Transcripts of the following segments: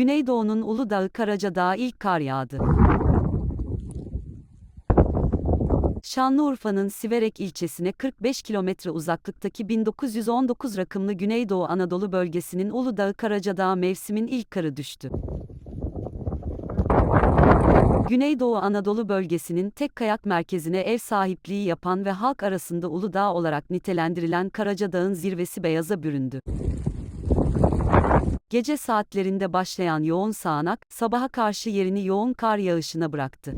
Güneydoğu'nun Uludağ'ı Karacadağ'a ilk kar yağdı. Şanlıurfa'nın Siverek ilçesine 45 kilometre uzaklıktaki 1919 rakımlı Güneydoğu Anadolu bölgesinin Uludağ'ı Karacadağ'a mevsimin ilk karı düştü. Güneydoğu Anadolu bölgesinin tek kayak merkezine ev sahipliği yapan ve halk arasında Uludağ olarak nitelendirilen Karacadağ'ın zirvesi beyaza büründü. Gece saatlerinde başlayan yoğun sağanak, sabaha karşı yerini yoğun kar yağışına bıraktı.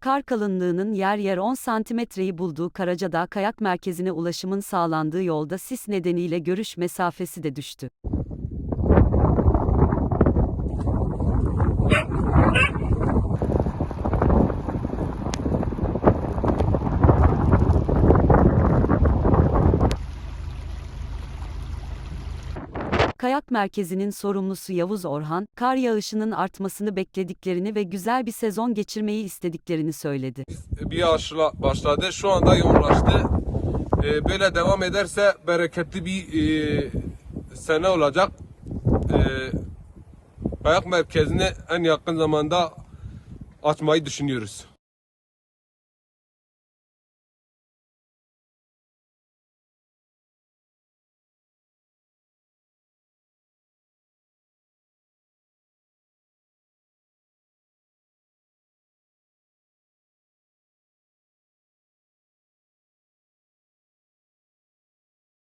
Kar kalınlığının yer yer 10 santimetreyi bulduğu Karacadağ Kayak Merkezi'ne ulaşımın sağlandığı yolda sis nedeniyle görüş mesafesi de düştü. Kayak Merkezi'nin sorumlusu Yavuz Orhan, kar yağışının artmasını beklediklerini ve güzel bir sezon geçirmeyi istediklerini söyledi. bir yağışla başladı. Şu anda yoğunlaştı. Ee, böyle devam ederse bereketli bir e, sene olacak. Ee, kayak merkezini en yakın zamanda açmayı düşünüyoruz.